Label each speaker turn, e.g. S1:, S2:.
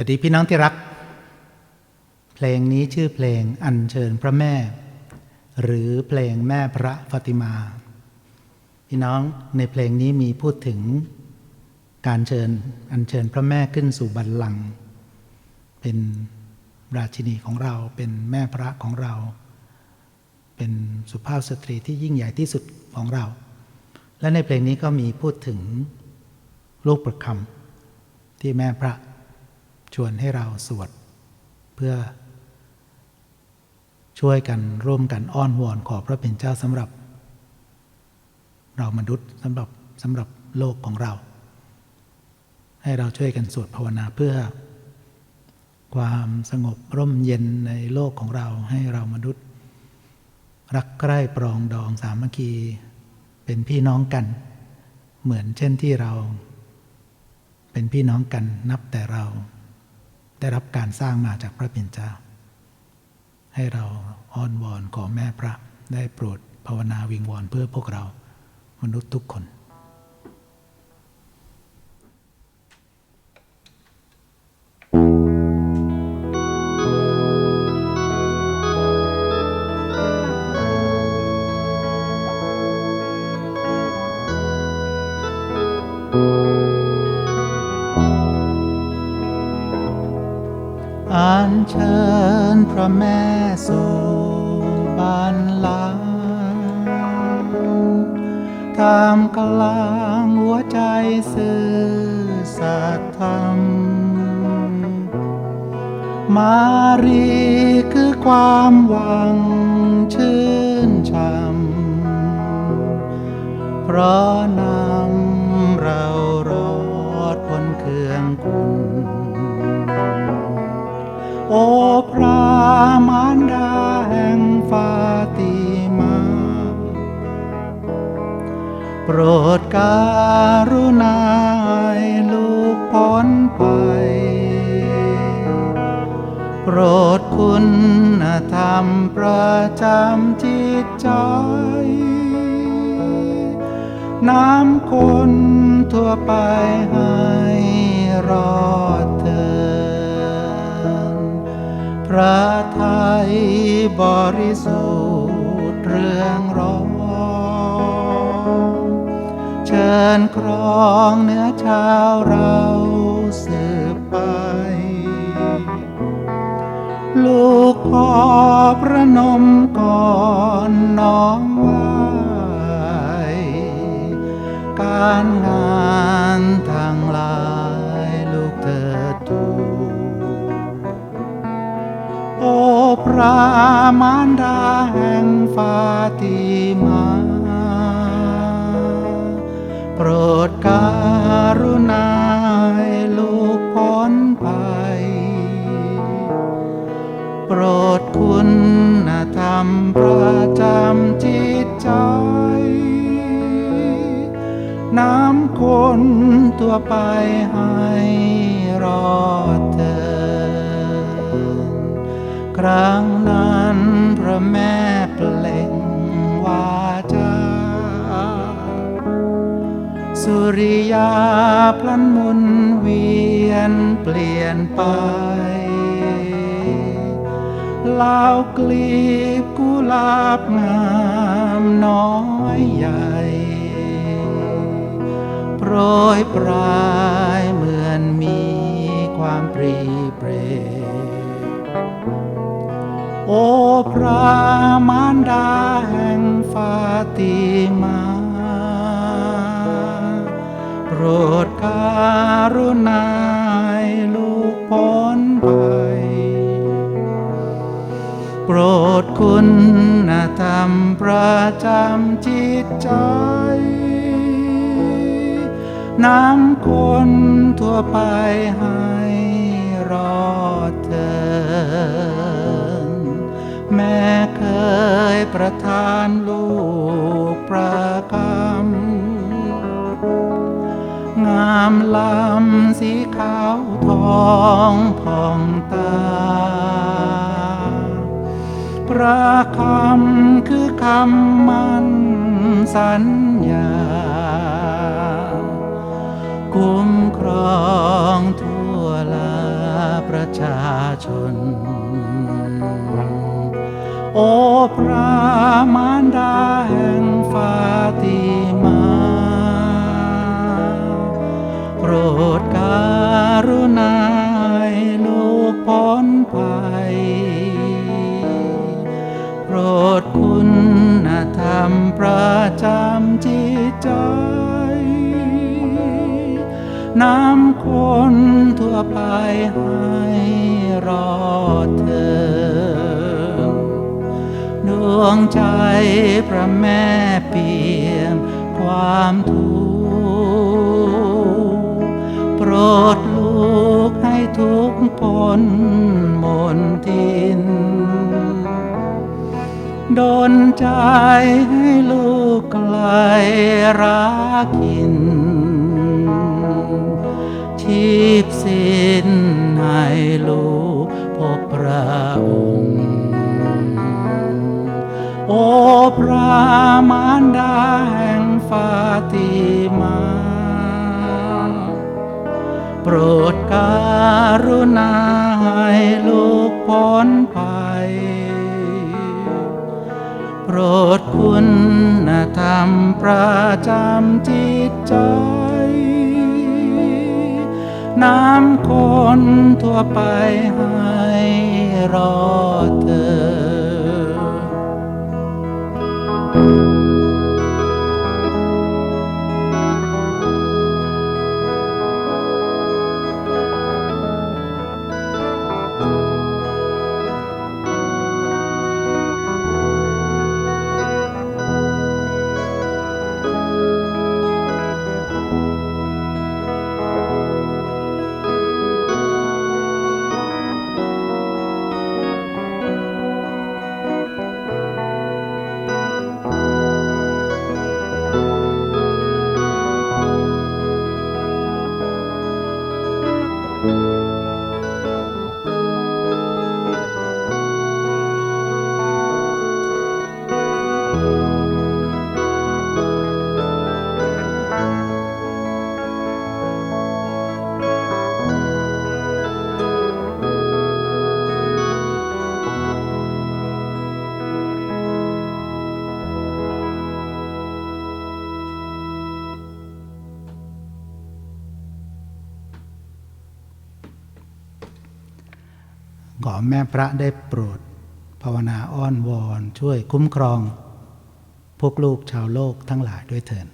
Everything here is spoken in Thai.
S1: วัสดีพี่น้องที่รัก เพลงนี้ชื่อเพลงอัญเชิญพระแม่ หรือเพลงแม่พระฟติมา พี่น้องในเพลงนี้มีพูดถึงการเชิญอัญเชิญพระแม่ขึ้นสู่บัลลังก์เป็นราชินีของเราเป็นแม่พระของเรา เป็นสุภาพสตรีที่ยิ่งใหญ่ที่สุดของเรา และในเพลงนี้ก็มีพูดถึงลูกประคำที่แม่พระ ชวนให้เราสวด เพื่อ ช่วยกันร่วมกันอ้อนวอนขอพระเป็นเจ้าสำหรับ เรามนุษย์สำหรับสำหรับโลกของเรา ให้เราช่วยกันสวดภาวนาเพื่อ ความสงบร่มเย็นในโลกของเราให้เรามนุษย์ รักใกล้ปรองดองสามัคคีเป็นพี่น้องกัน เหมือนเช่นที่เรา เป็นพี่น้องกันนับแต่เรา ได้รับการสร้างมาจากพระปิ่นเจ้า ให้เราอ้อนวอนขอแม่พระได้โปรดภาวนาวิงวอนเพื่อพวกเรามนุษย์ทุกคน แม่สู่บ้านหลังทำกลางหัวใจซื่อสัตย์ธรรม มารีคือความหวังชื่นช่ำเพราะน ปรดการุณาให้ลูกพ้นไป โปรดคุณธรรมประจำจิตใจ น้ำคนทั่วไปให้รอดเถิดพระไทยบริสุท ญครองเนื้อชาวเราสืบไป ลูกขอพระนมก่อนน้องไหวการงานทางลายลูกเธอทูโอพระมารดาแห่งฟาติมา โปรดการุณาลูกพ้นไปโปรดคุณธรรมประจำจิตใจ น้ำคนตัวไปให้รอดเถิดครั้งนั้นพระแม่ สุริยาพลันมุนเวียนเปลี่ยนไปลาวกลีบกุหลาบงามน้อยใหญ่ โปรยปลายเหมือนมีความปรีเปรโอพระมารดาแห่งฟาติมา น้ำคนทั่วไปให้รอเถิดแม่เคยประทานลูกประคำงามลำสีขาวทองผ่องตาพระคำคือคำมันสัญญา ชน โอพระมารดาแห่ง น้ำคนทั่วไปให้รอเธอ ดวงใจพระแม่เปี่ยมความทุกข์โปรดลูกให้ทุกข์พ้นมนทินดนใจให้ลูกไกลรักกิน ชีพสิ้นให้ลูกพบพระองค์ โอพระมารดาแห่งฟาติมาโปรดการุณาให้ลูกพ้นภัยโปรดคุณธรรมประจำจิตใจ น้ำคนทั่วไปให้รอเธอ ขอแม่พระได้โปรด ภาวนาอ้อนวอน ช่วยคุ้มครอง พวกลูกชาวโลกทั้งหลายด้วยเถิด